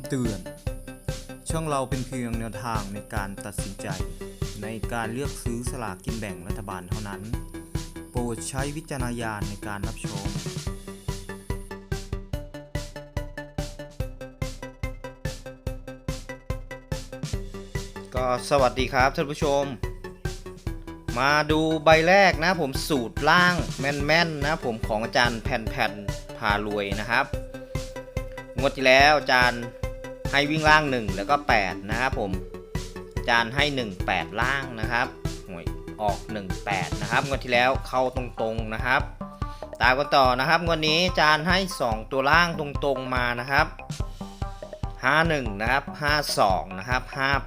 ำเตือน ช่องเราเป็นเพียงแนวทางในการตัดสินใจ ในการเลือกซื้อสลากกินแบ่งรัฐบาลเท่านั้น โปรดใช้วิจารณญาณในการรับชม ก็สวัสดีครับท่านผู้ชม มาดูใบแรกนะผมสูตรล่างแม่นๆนะผมของอาจารย์แผ่นๆพารวยนะครับงวดที่แล้วอาจารย์ ให้วิ่งล่าง 1 แล้วก็ 8 นะครับผมอาจารย์ให้ 1 8 ล่างนะครับหวยออก 1 8 นะครับงวดที่แล้วเข้าตรงๆนะครับ ตามกันต่อนะครับงวดนี้จารย์ให้ 2 ตัวล่างตรงๆมานะครับ 51 นะครับ 52 นะครับ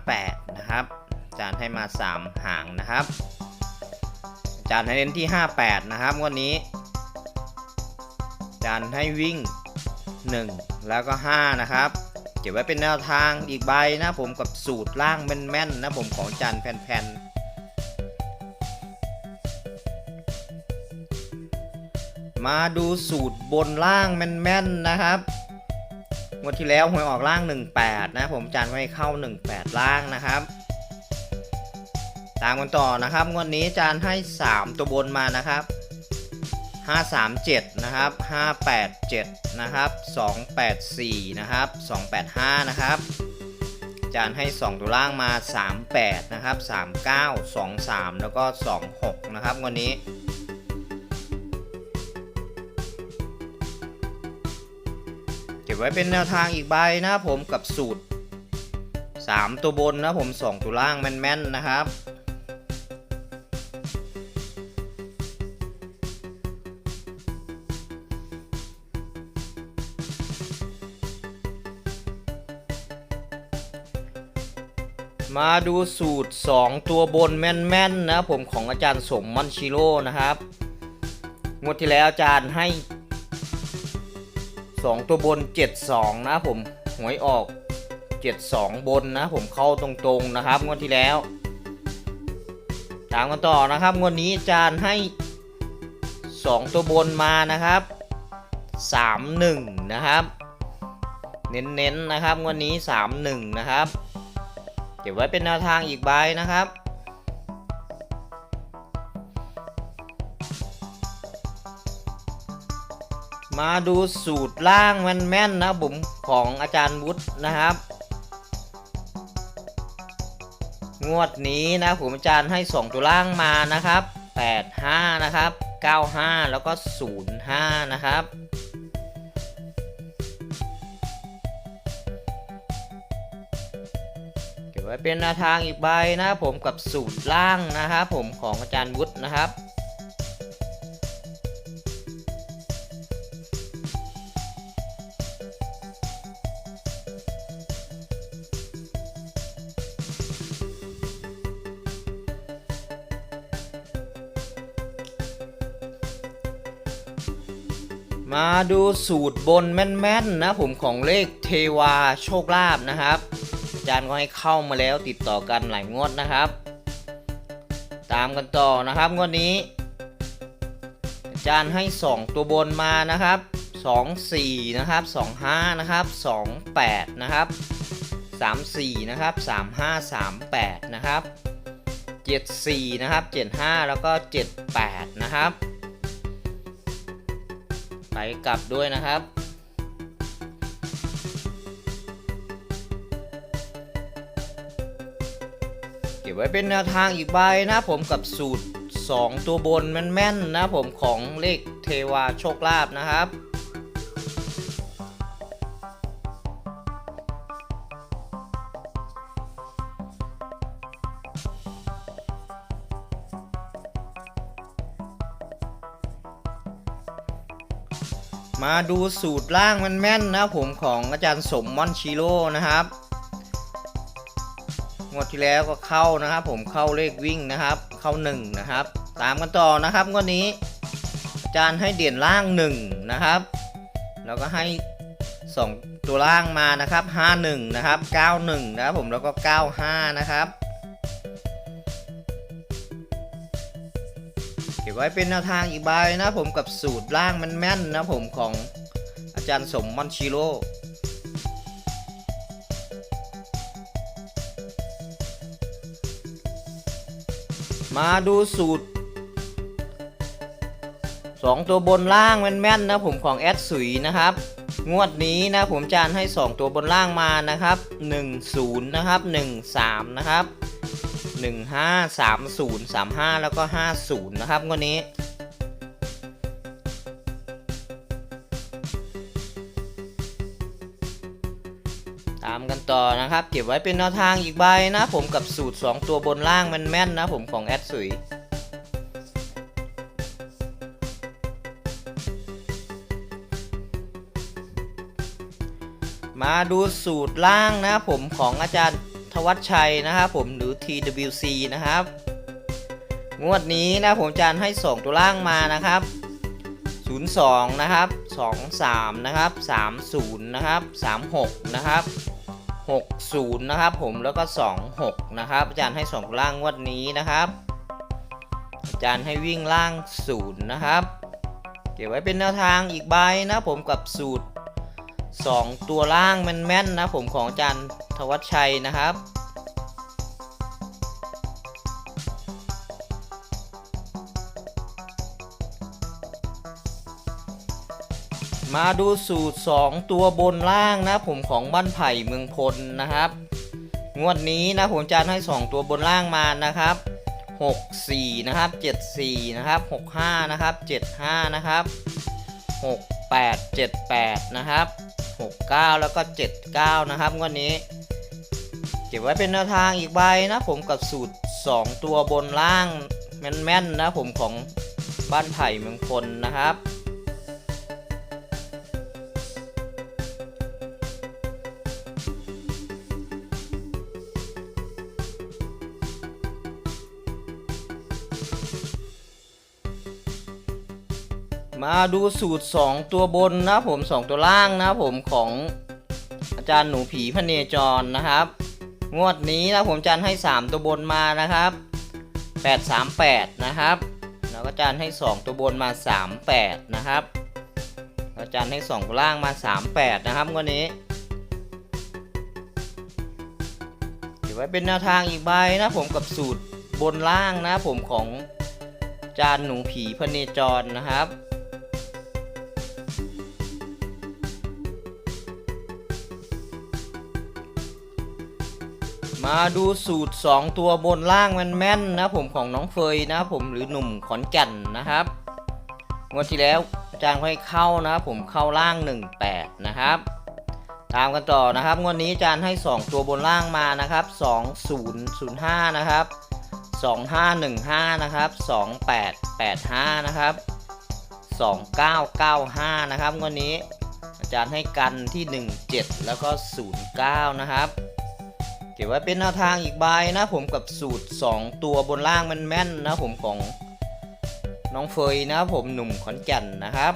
58 นะครับจารย์ให้มา 3 หางนะครับจารย์ให้เน้นที่ 58 นะครับงวดนี้จารย์ให้วิ่ง 1 แล้วก็ 5 นะครับ เก็บไว้เป็นแนวทางอีกใบนะผมกับสูตรล่างแม่นๆนะผมของจารย์แผ่นๆมาดูสูตรบนล่างแม่นๆนะครับงวดที่แล้วหวยออกล่าง 18 นะผมจารย์ไม่เข้า 18 ล่างนะครับ ตามกันต่อนะครับงวดนี้จารย์ให้ 3 ตัวบนมานะครับ 537 นะครับ 587 นะครับ 284 นะครับ 285 นะครับจารย์ให้ 2 ตัวล่างมา 38 นะครับ 39 23 แล้วก็ 26 นะครับวันนี้ เก็บไว้เป็นแนวทางอีกใบนะครับผมกับสูตร 3 ตัวบนนะผม 2 ตัวล่างแม่นๆนะครับ มาดูสูตร 2 ตัวบนแม่นๆนะผมของอาจารย์สมมันชิโร่นะครับงวดที่แล้วอาจารย์ให้ 2 ตัวบน 72 นะผมหวยออก 72 บนนะผมเข้าตรงๆนะครับงวดที่แล้ว ตามกันต่อนะครับงวดนี้อาจารย์ให้ 2 ตัวบนมานะครับ 31 นะครับ เน้นๆนะครับงวดนี้ 31 นะครับ เก็บไว้เป็นแนวทางอีกใบนะครับ มาดูสูตรล่างแม่นๆนะผมของอาจารย์วุฒินะครับ งวดนี้นะผมอาจารย์ให้2ตัวล่างมานะครับ 85 นะครับ 95 แล้วก็ 05 นะครับ ว้เป็นแนวทางอีกใบนะครับผมกับสูตรล่างนะครับผมของอาจารย์วุฒินะครับมาดูสูตรบนแม่นๆนะผมของเลขเทวาโชคลาภนะครับ จารย์ก็ให้เข้ามาแล้วติดต่อกันหลายงวดนะครับ ตามกันต่อนะครับงวดนี้ อาจารย์ให้ 2 ตัวบนมานะครับ 2 4 นะครับ 2 5 นะครับ 2 8 นะครับ 3 4 นะครับ 3 5 3 8 นะครับ 7 4 นะครับ 7 5 แล้วก็ 7 8 นะครับ ไปกลับด้วยนะครับ บไว้เป็นแนวทางอีกใบนะผมกับสูตร 2 ตัวบนแม่นๆนะผมของเลขเทวาโชคลาภนะครับมาดูสูตรล่างแม่นๆนะผมของอาจารย์สมมอนชิโร่นะครับ งวดที่แล้วก็เข้านะครับ ผมเข้าเลขวิ่งนะครับ เข้า1นะครับ ตามกันต่อนะครับงวดนี้อาจารย์ให้เด่นล่าง1นะครับ แล้วก็ให้2ตัวล่างมานะครับ 51 นะครับ 91 นะครับผมแล้วก็ 95 นะครับเก็บไว้เป็นแนวทางอีกใบนะผมกับสูตรล่างแม่นๆนะผมของอาจารย์สมมอนชิโร่ มาดูสูตรสองตัวบนล่างแม่นๆนะผมของแอดสุยนะครับ งวดนี้นะผมจานให้ 2 ตัวบนล่างมานะครับ 10 นะครับ 13 นะครับ 15 30 35 แล้วก็ 50 นะครับงวดนี้ นะครับ เก็บไว้เป็นแนวทางอีกใบนะผมกับสูตร 2 ตัวบนล่างแม่นๆนะผมของแอดสุยมาดูสูตรล่างนะผมของอาจารย์ทวัชชัยนะครับผมหรือ TWC นะครับ งวดนี้นะผมจานให้ 2 ตัวล่างมานะครับ 02 นะครับ 23 นะครับ 30 นะครับ 36 นะครับ 0นะครับผมแล้วก็26นะครับอาจารย์ให้2ล่างงวดนี้นะครับ อาจารย์ให้วิ่งล่าง0นะครับเก็บไว้เป็นแนวทางอีกใบนะผมกับสูตร 2 ตัวล่างแม่นๆนะผมของอาจารย์ทวัชชัยนะครับ มาดูสูตร 2 ตัวบนล่างนะผมของบ้านไผ่เมืองพลนะครับ งวดนี้นะผมจานให้ 2 ตัวบนล่างมานะครับ64นะครับ74นะครับ65นะครับ75นะครับ68 78นะครับ69 แล้วก็ 79 นะครับงวดนี้ เก็บไว้เป็นแนวทางอีกใบนะผมกับสูตร 2 ตัวบนล่างแม่นๆนะผมของบ้านไผ่เมืองพลนะครับ มาดูสูตร 2 ตัวบนนะผม 2 ตัวล่างนะผมของอาจารย์หนูผีพเนจรนะครับ งวดนี้นะผมจานให้ 3 ตัวบนมานะครับ 838 นะครับแล้วก็จานให้ 2 ตัวบนมา 38 นะครับแล้วจานให้ 2 ตัวล่างมา 38 นะครับงวดนี้ถือไว้เป็นแนวทางอีกใบนะผมกับสูตรบนล่างนะผมของจานหนูผีพเนจรนะครับ มาดูสูตร 2 ตัวบนล่างแม่นๆนะผมของน้องเฟยนะผมหรือหนุ่มขอนแก่นนะครับงวดที่แล้วอาจารย์ให้เข้านะผมเข้าล่าง 18 นะครับ ตามกันต่อนะครับงวดนี้อาจารย์ให้ 2 ตัวบนล่างมานะครับ2005 นะครับ 2515 นะครับ 2885 นะครับ 2995 นะครับงวดนี้อาจารย์ให้กันที่ 17 แล้วก็ 09 นะครับ เก็บไว้เป็นแนวทางอีกใบนะผมกับสูตร 2 ตัวบนล่างมันแม่นนะผมของน้องเฟยนะผมหนุ่มขอนแก่นนะครับ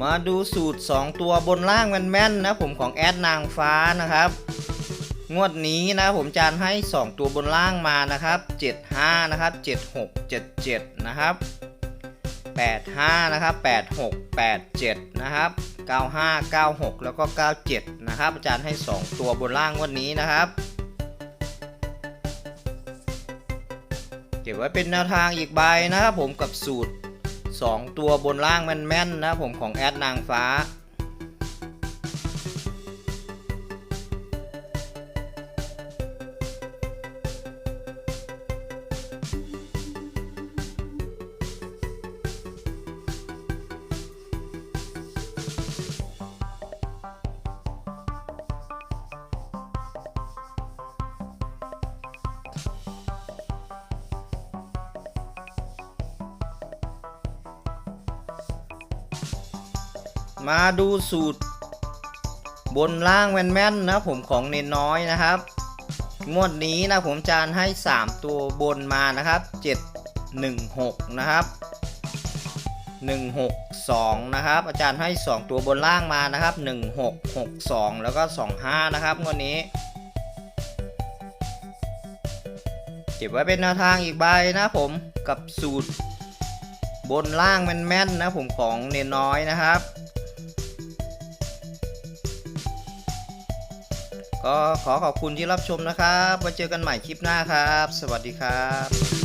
มาดูสูตร 2 ตัวบนล่างแม่นๆนะผมของแอดนางฟ้านะครับ งวดนี้นะผมจานให้ 2 ตัวบนล่างมานะครับ 75 นะครับ 76 77 นะครับ 85 นะครับ 86 87 นะครับ 95 96 แล้วก็ 97 นะครับ อาจารย์ให้ 2 ตัวบนล่างงวันนี้นะครับ เก็บไว้เป็นแนวทางอีกใบนะครับผมกับสูตร 2 ตัวบนล่างแม่นๆนะผมของแอดนางฟ้า มาดูสูตร บนล่างแม่นๆนะผมของเนนน้อยนะครับ งวดนี้นะผมจานให้ 3 ตัวบนมานะครับ 7 1 6 นะครับ 162 นะครับ อาจารย์ให้ 2 ตัวบนล่างมานะครับ 1662 แล้วก็ 25 นะครับงวดนี้ เก็บไว้เป็นแนวทางอีกใบนะผมกับสูตรบนล่างแม่นๆนะผมของเนนน้อยนะครับ ก็ขอขอบคุณที่รับชมนะครับไว้เจอกันใหม่คลิปหน้าครับ สวัสดีครับ